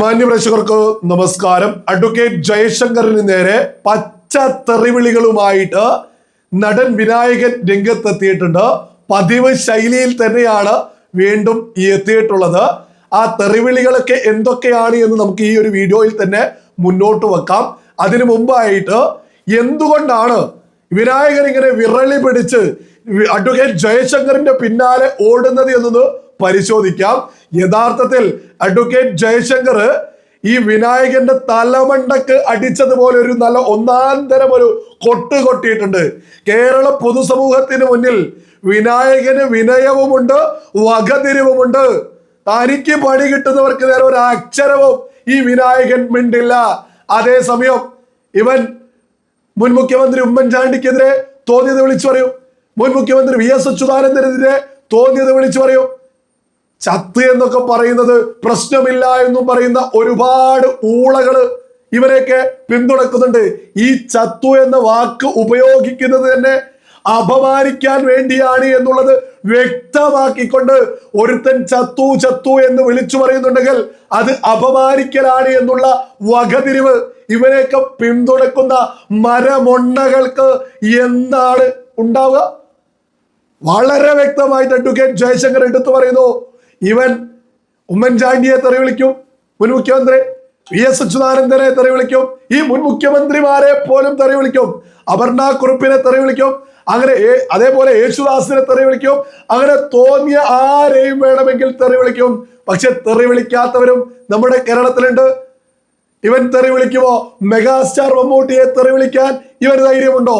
മാന്യപ്രേക്ഷകർക്ക് നമസ്കാരം. അഡ്വക്കേറ്റ് ജയശങ്കറിന് നേരെ പച്ച തെറിവിളികളുമായിട്ട് നടൻ വിനായകൻ രംഗത്തെത്തിയിട്ടുണ്ട്. പതിവ് ശൈലിയിൽ തന്നെയാണ് വീണ്ടും എത്തിയിട്ടുള്ളത്. ആ തെറിവിളികളൊക്കെ എന്തൊക്കെയാണ് എന്ന് നമുക്ക് ഈ ഒരു വീഡിയോയിൽ തന്നെ മുന്നോട്ട് വെക്കാം. അതിനു മുമ്പായിട്ട് എന്തുകൊണ്ടാണ് വിനായകൻ ഇങ്ങനെ വിറളി പിടിച്ച് അഡ്വക്കേറ്റ് ജയശങ്കറിന്റെ പിന്നാലെ ഓടുന്നത് എന്നൊന്ന് പരിശോധിക്കാം. യഥാർത്ഥത്തിൽ അഡ്വക്കേറ്റ് ജയശങ്കർ ഈ വിനായകന്റെ തലമണ്ടക്ക് അടിച്ചതുപോലെ ഒരു നല്ല ഒന്നാം തരം ഒരു കൊട്ട് കൊട്ടിയിട്ടുണ്ട്. കേരള പൊതുസമൂഹത്തിന് മുന്നിൽ വിനായകന് വിനയവുമുണ്ട് വകതിരിവുമുണ്ട്. തനിക്ക് പണി കിട്ടുന്നവർക്ക് നേരെ ഒരു അക്ഷരവും ഈ വിനായകൻ മിണ്ടില്ല. അതേസമയം ഇവൻ മുൻ മുഖ്യമന്ത്രി ഉമ്മൻചാണ്ടിക്കെതിരെ തോന്നിയത് വിളിച്ചു പറയും. മുൻ മുഖ്യമന്ത്രി വി എസ് അച്യുതാനന്ദനെതിരെ തോന്നിയത് വിളിച്ചു പറയൂ. ചത്ത് എന്നൊക്കെ പറയുന്നത് പ്രശ്നമില്ല എന്നും പറയുന്ന ഒരുപാട് ഊളകൾ ഇവരെയൊക്കെ പിന്തുണക്കുന്നുണ്ട്. ഈ ചത്തു എന്ന വാക്ക് ഉപയോഗിക്കുന്നത് തന്നെ അപമാനിക്കാൻ വേണ്ടിയാണ് എന്നുള്ളത് വ്യക്തമാക്കിക്കൊണ്ട് ഒരുത്തൻ ചത്തു ചത്തു എന്ന് വിളിച്ചു പറയുന്നുണ്ടെങ്കിൽ അത് അപമാനിക്കലാണ് എന്നുള്ള വകതിരിവ് ഇവരെയൊക്കെ പിന്തുണക്കുന്ന മരമൊണ്ണകൾക്ക് എന്താണ് ഉണ്ടാവുക? വളരെ വ്യക്തമായിട്ട് അഡ്വക്കേറ്റ് ജയശങ്കർ എടുത്തു പറയുന്നു ഇവൻ ഉമ്മൻചാണ്ടിയെ തെറി വിളിക്കും മുൻ മുഖ്യമന്ത്രി വി എസ് അച്യുതാനന്ദനെ തെറി വിളിക്കും ഈ മുൻ മുഖ്യമന്ത്രിമാരെ പോലും തെറി വിളിക്കും അപർണ കുറുപ്പിനെ തെറി വിളിക്കും അങ്ങനെ അതേപോലെ യേശുദാസിനെ തെറി വിളിക്കും അങ്ങനെ തോന്നിയ ആരെയും വേണമെങ്കിൽ തെറി വിളിക്കും പക്ഷെ തെറി വിളിക്കാത്തവരും നമ്മുടെ കേരളത്തിലുണ്ട്. ഇവൻ തെറി വിളിക്കുമോ? മെഗാസ്റ്റാർ മമ്മൂട്ടിയെ തെറി വിളിക്കാൻ ഇവന് ധൈര്യമുണ്ടോ?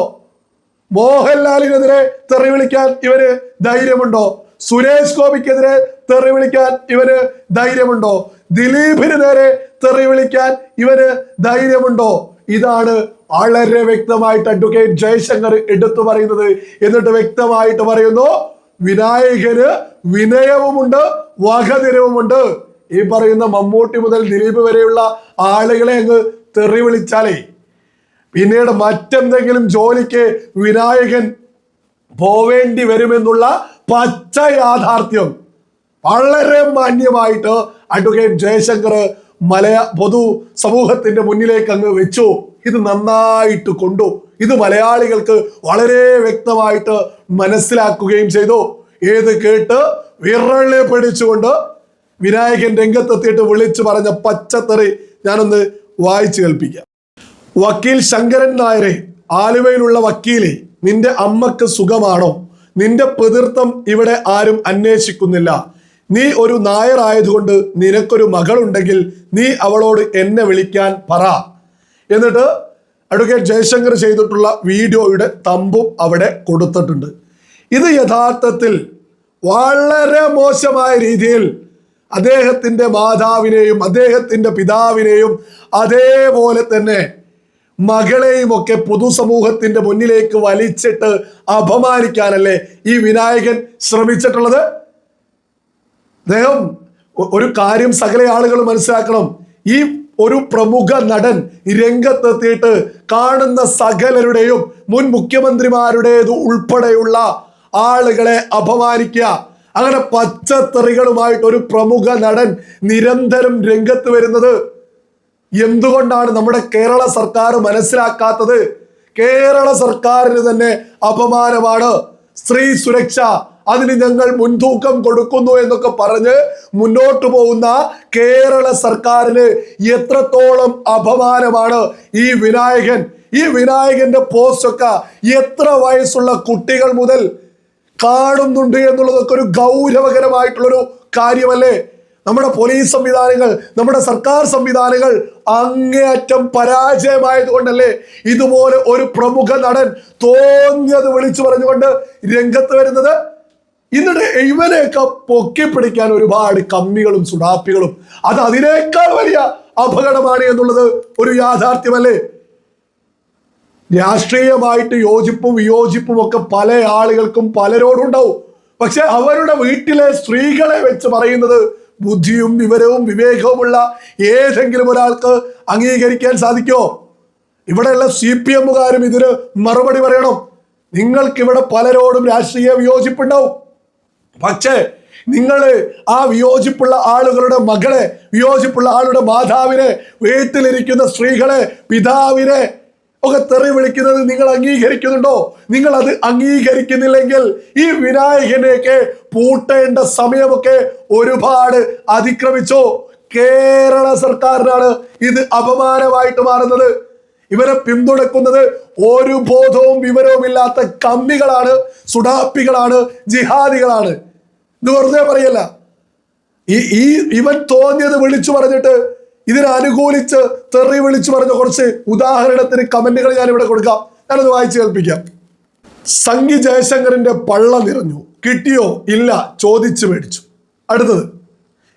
മോഹൻലാലിനെതിരെ തെറി വിളിക്കാൻ ഇവന് ധൈര്യമുണ്ടോ? സുരേഷ് ഗോപിക്കെതിരെ തെറി വിളിക്കാൻ ഇവന് ധൈര്യമുണ്ടോ? ദിലീപിന് നേരെ തെറി വിളിക്കാൻ ഇവന് ധൈര്യമുണ്ടോ? ഇതാണ് വളരെ വ്യക്തമായിട്ട് അഡ്വക്കേറ്റ് ജയശങ്കർ എടുത്തു പറയുന്നത്. എന്നിട്ട് വ്യക്തമായിട്ട് പറയുന്നു വിനായകന് വിനയവുമുണ്ട് വകതിരവുമുണ്ട് ഈ പറയുന്ന മമ്മൂട്ടി മുതൽ ദിലീപ് വരെയുള്ള ആളുകളെ അങ്ങ് തെറി വിളിച്ചാലേ. പിന്നീട് മറ്റെന്തെങ്കിലും ജോലിക്ക് വിനായകൻ പോവേണ്ടി വരുമെന്നുള്ള പച്ച യാഥാർത്ഥ്യം വളരെ മാന്യമായിട്ട് അഡ്വക്കേറ്റ് ജയശങ്കർ മലയ പൊതു സമൂഹത്തിന്റെ മുന്നിലേക്ക് അങ്ങ് വെച്ചു. ഇത് നന്നായിട്ട് കൊണ്ടു. ഇത് മലയാളികൾക്ക് വളരെ വ്യക്തമായിട്ട് മനസ്സിലാക്കുകയും ചെയ്തു. ഏത് കേട്ട് വിറളെ പിടിച്ചുകൊണ്ട് വിനായകൻ രംഗത്തെത്തിയിട്ട് വിളിച്ചു പറഞ്ഞ പച്ചത്തറി ഞാനൊന്ന് വായിച്ചു കേൾപ്പിക്കാം. വക്കീൽ ശങ്കരൻ നായരെ ആലുവയിലുള്ള വക്കീലെ നിന്റെ അമ്മയ്ക്ക് സുഖമാണോ? നിന്റെ പിതൃത്വം ഇവിടെ ആരും അന്വേഷിക്കുന്നില്ല. നീ ഒരു നായർ ആയതുകൊണ്ട് നിനക്കൊരു മകളുണ്ടെങ്കിൽ നീ അവളോട് എന്നെ വിളിക്കാൻ പറ. എന്നിട്ട് അഡ്വക്കേറ്റ് ജയശങ്കർ ചെയ്തിട്ടുള്ള വീഡിയോയുടെ തമ്പും അവിടെ കൊടുത്തിട്ടുണ്ട്. ഇത് യഥാർത്ഥത്തിൽ വളരെ മോശമായ രീതിയിൽ അദ്ദേഹത്തിന്റെ മാതാവിനെയും അദ്ദേഹത്തിന്റെ പിതാവിനെയും അതേപോലെ തന്നെ മകളെയും ഒക്കെ പൊതുസമൂഹത്തിന്റെ മുന്നിലേക്ക് വലിച്ചിട്ട് അപമാനിക്കാനല്ലേ ഈ വിനായകൻ ശ്രമിച്ചിട്ടുള്ളത്? അദ്ദേഹം ഒരു കാര്യം സകല ആളുകൾ മനസ്സിലാക്കണം. ഈ ഒരു പ്രമുഖ നടൻ രംഗത്തെത്തിയിട്ട് കാണുന്ന സകലരുടെയും മുൻ മുഖ്യമന്ത്രിമാരുടേത് ഉൾപ്പെടെയുള്ള ആളുകളെ അപമാനിക്കുക. അങ്ങനെ പച്ചത്തെറികളുമായിട്ട് ഒരു പ്രമുഖ നടൻ നിരന്തരം രംഗത്ത് വരുന്നത് എന്തുകൊണ്ടാണ് നമ്മുടെ കേരള സർക്കാർ മനസ്സിലാക്കാത്തത്? കേരള സർക്കാരിന് തന്നെ അപമാനമാണ്. സ്ത്രീ സുരക്ഷ അതിന് ഞങ്ങൾ മുൻതൂക്കം കൊടുക്കുന്നു എന്നൊക്കെ പറഞ്ഞ് മുന്നോട്ട് പോകുന്ന കേരള സർക്കാരിന് എത്രത്തോളം അപമാനമാണ് ഈ വിനായകൻ ഈ വിനായകന്റെ പോസ്റ്റൊക്കെ എത്ര വയസ്സുള്ള കുട്ടികൾ മുതൽ കാണുന്നുണ്ട് എന്നുള്ളതൊക്കെ ഒരു ഗൗരവകരമായിട്ടുള്ളൊരു കാര്യമല്ലേ? നമ്മുടെ പോലീസ് സംവിധാനങ്ങൾ നമ്മുടെ സർക്കാർ സംവിധാനങ്ങൾ അങ്ങേയറ്റം പരാജയമായതുകൊണ്ടല്ലേ ഇതുപോലെ ഒരു പ്രമുഖ നടൻ തോന്നിയത് വിളിച്ചു പറഞ്ഞുകൊണ്ട് രംഗത്ത് വരുന്നത്? എന്നിട്ട് ഇവനെയൊക്കെ പൊക്കി പിടിക്കാൻ ഒരുപാട് കമ്മികളും സുടാപ്പികളും അത് അതിനേക്കാൾ വലിയ അപകടമാണ് എന്നുള്ളത് ഒരു യാഥാർത്ഥ്യമല്ലേ? രാഷ്ട്രീയമായിട്ട് യോജിപ്പും വിയോജിപ്പും ഒക്കെ പല ആളുകൾക്കും പലരോടും ഉണ്ടാവും പക്ഷെ അവരുടെ വീട്ടിലെ സ്ത്രീകളെ വെച്ച് പറയുന്നത് ബുദ്ധിയും വിവരവും വിവേകവുമുള്ള ഏതെങ്കിലും ഒരാൾക്ക് അംഗീകരിക്കാൻ സാധിക്കുമോ ഇവിടെയുള്ള സി പി എമ്മുകാരും ഇതിന് മറുപടി പറയണം. നിങ്ങൾക്ക് ഇവിടെ പലരോടും രാഷ്ട്രീയ വിയോജിപ്പുണ്ടാവും. പക്ഷേ നിങ്ങൾ ആ വിയോജിപ്പുള്ള ആളുകളുടെ മകളെ വിയോജിപ്പുള്ള ആളുടെ മാതാവിനെ വീട്ടിലിരിക്കുന്ന സ്ത്രീകളെ പിതാവിനെ ഒക്കെ തെറി വിളിക്കുന്നത് നിങ്ങൾ അംഗീകരിക്കുന്നുണ്ടോ? നിങ്ങൾ അത് അംഗീകരിക്കുന്നില്ലെങ്കിൽ ഈ വിനായകനെയൊക്കെ പൂട്ടേണ്ട സമയമൊക്കെ ഒരുപാട് അതിക്രമിച്ചോ? കേരള സർക്കാരിനാണ് ഇത് അപമാനമായിട്ട് മാറുന്നത്. ഇവരെ പിന്തുണക്കുന്നത് ഒരു ബോധവും വിവരവും ഇല്ലാത്ത കമ്മികളാണ് സുഡാപ്പികളാണ് ജിഹാദികളാണ്. ഇത് വെറുതെ പറയല്ല. ഈ ഈ ഇവൻ തോന്നിയത് വിളിച്ചു പറഞ്ഞിട്ട് ഇതിനനുകൂലിച്ച് തെറി വിളിച്ചു പറഞ്ഞ കുറച്ച് ഉദാഹരണത്തിന് കമന്റുകൾ ഞാൻ ഇവിടെ കൊടുക്കാം. ഞാനത് വായിച്ചു കേൾപ്പിക്കാം. സംഗി ജയശങ്കറിന്റെ പള്ള നിറഞ്ഞു. കിട്ടിയോ? ഇല്ല. ചോദിച്ചു മേടിച്ചു. അടുത്തത്.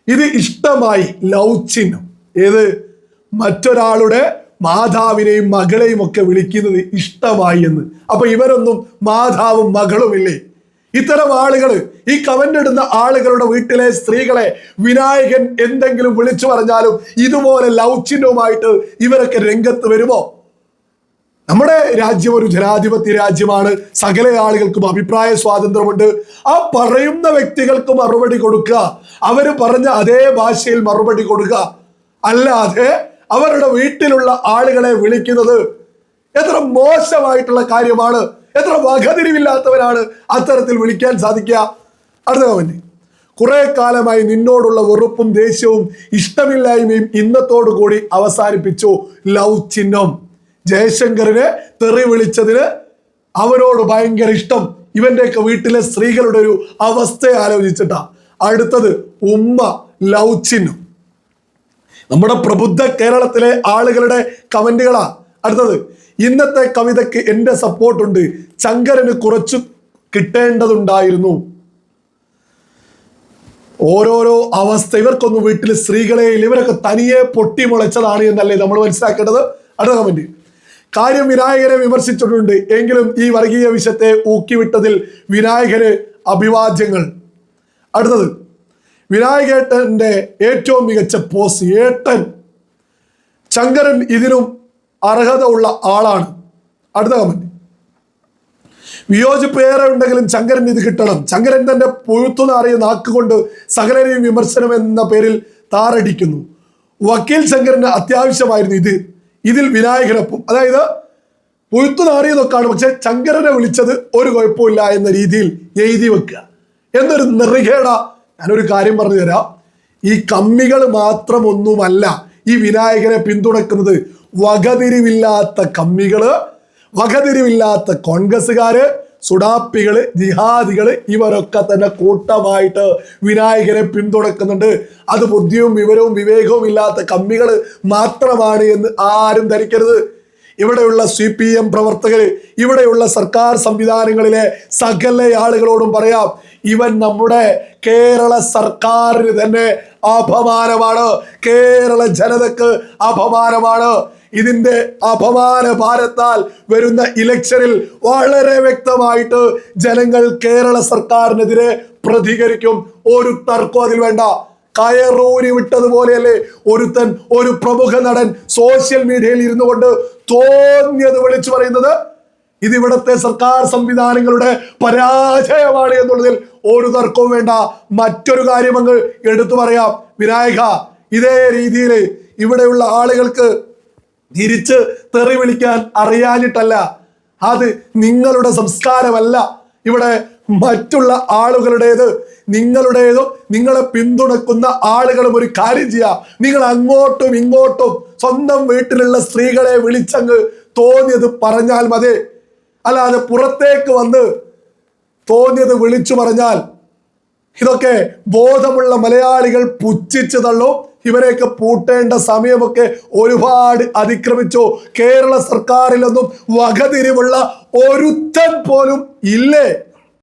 ഇത് ഇഷ്ടമായി ലവ് ചിഹ്നം. ഏത്? മറ്റൊരാളുടെ മാതാവിനെയും മകളെയും ഒക്കെ വിളിക്കുന്നത് ഇഷ്ടമായി എന്ന്. അപ്പൊ ഇവരൊന്നും മാതാവും മകളുമില്ലേ? ഇത്തരം ആളുകൾ ഈ കമന്റ് ഇടുന്ന ആളുകളുടെ വീട്ടിലെ സ്ത്രീകളെ വിനായകൻ എന്തെങ്കിലും വിളിച്ചു പറഞ്ഞാലും ഇതുപോലെ ലൗചിന്യവുമായിട്ട് ഇവരൊക്കെ രംഗത്ത് വരുമോ? നമ്മുടെ രാജ്യം ഒരു ജനാധിപത്യ രാജ്യമാണ്. സകല ആളുകൾക്കും അഭിപ്രായ സ്വാതന്ത്ര്യമുണ്ട്. ആ പറയുന്ന വ്യക്തികൾക്ക് മറുപടി കൊടുക്കുക. അവർ പറഞ്ഞ അതേ ഭാഷയിൽ മറുപടി കൊടുക്കുക. അല്ലാതെ അവരുടെ വീട്ടിലുള്ള ആളുകളെ വിളിക്കുന്നത് എത്ര മോശമായിട്ടുള്ള കാര്യമാണ്. എത്ര വകതിരിവില്ലാത്തവരാണ് അത്തരത്തിൽ വിളിക്കാൻ സാധിക്കുക? അടുത്ത കമന്റ് കുറെ കാലമായി നിന്നോടുള്ള വെറുപ്പും ദേഷ്യവും ഇഷ്ടമില്ലായ്മയും ഇന്നത്തോടു കൂടി അവസാനിപ്പിച്ചു. ലവ് ചിഹ്നം. ജയശങ്കറിനെ തെറി വിളിച്ചതിന് അവരോട് ഭയങ്കര ഇഷ്ടം. ഇവന്റെയൊക്കെ വീട്ടിലെ സ്ത്രീകളുടെ ഒരു അവസ്ഥയെ ആലോചിച്ചിട്ടാ. അടുത്തത് ഉമ്മ ലവ് ചിഹ്നം. നമ്മുടെ പ്രബുദ്ധ കേരളത്തിലെ ആളുകളുടെ കമന്റുകളാ അടുത്തത് ഇന്നത്തെ കവിതയ്ക്ക് എന്റെ സപ്പോർട്ടുണ്ട് ശങ്കരന് കുറച്ചു കിട്ടേണ്ടതുണ്ടായിരുന്നു. ഓരോരോ അവസ്ഥ ഇവർക്കൊന്നും വീട്ടിൽ സ്ത്രീകളെ ഇവരൊക്കെ തനിയെ പൊട്ടിമുളച്ചതാണ് എന്നല്ലേ നമ്മൾ മനസ്സിലാക്കേണ്ടത്? അടുത്ത കമന്റ് കാര്യം വിനായകനെ വിമർശിച്ചിട്ടുണ്ട്. എങ്കിലും ഈ വർഗീയ വിഷയത്തെ ഊക്കിവിട്ടതിൽ വിനായകന് അഭിവാദ്യങ്ങൾ. അടുത്തത് വിനായകേട്ടന്റെ ഏറ്റവും മികച്ച പോസ് ഏട്ടൻ. ശങ്കരൻ ഇതിനും അർഹത ഉള്ള ആളാണ്. അടുത്ത കമന്റ് വിയോജിപ്പ് ഏറെ ഉണ്ടെങ്കിലും ശങ്കരൻ ഇത് കിട്ടണം. ശങ്കരൻ തന്റെ പുഴുത്തുനാറിയ നാക്കുകൊണ്ട് സകലരെയും വിമർശനം എന്ന പേരിൽ താറടിക്കുന്നു. വക്കീൽ ശങ്കരന് അത്യാവശ്യമായിരുന്നു ഇത്. ഇതിൽ വിനായകനൊപ്പം. അതായത് പുഴുത്തുനാറിയതൊക്കെയാണ് പക്ഷെ ശങ്കരനെ വിളിച്ചത് ഒരു കുഴപ്പമില്ല എന്ന രീതിയിൽ എഴുതി വെക്കുക. എന്നൊരു നിറികേട ഞാനൊരു കാര്യം പറഞ്ഞു തരാം ഈ കമ്മികൾ മാത്രമൊന്നുമല്ല ഈ വിനായകനെ പിന്തുണക്കുന്നത്. വകതിരിവില്ലാത്ത കമ്മികൾ വകതിരിവില്ലാത്ത കോൺഗ്രസ്സുകാര് സുഡാപ്പികൾ ജിഹാദികൾ ഇവരൊക്കെ തന്നെ കൂട്ടമായിട്ട് വിനായകനെ പിന്തുണക്കുന്നുണ്ട്. അത് ബുദ്ധിയും വിവരവും വിവേകവും ഇല്ലാത്ത കമ്മികൾ മാത്രമാണ് എന്ന് ആരും ധരിക്കരുത്. ഇവിടെയുള്ള സി പി എം പ്രവർത്തകർ ഇവിടെയുള്ള സർക്കാർ സംവിധാനങ്ങളിലെ സകല ആളുകളോടും പറയാം ഇവൻ നമ്മുടെ കേരള സർക്കാരിന് തന്നെ അപമാനമാണ്. കേരള ജനതക്ക് അപമാനമാണ്. ഇതിന്റെ അപമാന ഭാരത്താൽ വരുന്ന ഇലക്ഷനിൽ വളരെ വ്യക്തമായിട്ട് ജനങ്ങൾ കേരള സർക്കാരിനെതിരെ പ്രതികരിക്കും. ഒരു തർക്കം അതിൽ വേണ്ട. കയറൂരി വിട്ടതുപോലെയല്ലേ ഒരുത്തൻ ഒരു പ്രമുഖ നടൻ സോഷ്യൽ മീഡിയയിൽ ഇരുന്നു കൊണ്ട് തോന്നിയത് വിളിച്ചു പറയുന്നത്? ഇത് ഇവിടുത്തെ സർക്കാർ സംവിധാനങ്ങളുടെ പരാജയമാണ് എന്നുള്ളതിൽ ഒരു തർക്കവും വേണ്ട. മറ്റൊരു കാര്യം അങ്ങ് എടുത്തു പറയാം. വിനായക ഇതേ രീതിയിൽ ഇവിടെയുള്ള ആളുകൾക്ക് തിരിച്ച് തെറി വിളിക്കാൻ അറിയാഞ്ഞിട്ടല്ല. അത് നിങ്ങളുടെ സംസ്കാരമല്ല. ഇവിടെ മറ്റുള്ള ആളുകളുടേത് നിങ്ങളുടേതും നിങ്ങളെ പിന്തുണക്കുന്ന ആളുകളും ഒരു കാര്യം ചെയ്യാം. നിങ്ങൾ അങ്ങോട്ടും ഇങ്ങോട്ടും സ്വന്തം വീട്ടിലുള്ള സ്ത്രീകളെ വിളിച്ചങ്ങ് തോന്നിയത് പറഞ്ഞാൽ മതി. അല്ലാതെ പുറത്തേക്ക് വന്ന് തോന്നിയത് വിളിച്ചു പറഞ്ഞാൽ ഇതൊക്കെ ബോധമുള്ള മലയാളികൾ പുച്ഛിച്ചു തള്ളും. ഇവരെയൊക്കെ പൂട്ടേണ്ട സമയമൊക്കെ ഒരുപാട് അതിക്രമിച്ചു. കേരള സർക്കാരിലൊന്നും വകതിരിവുള്ള ഒരുത്തൻ പോലും ഇല്ലേ?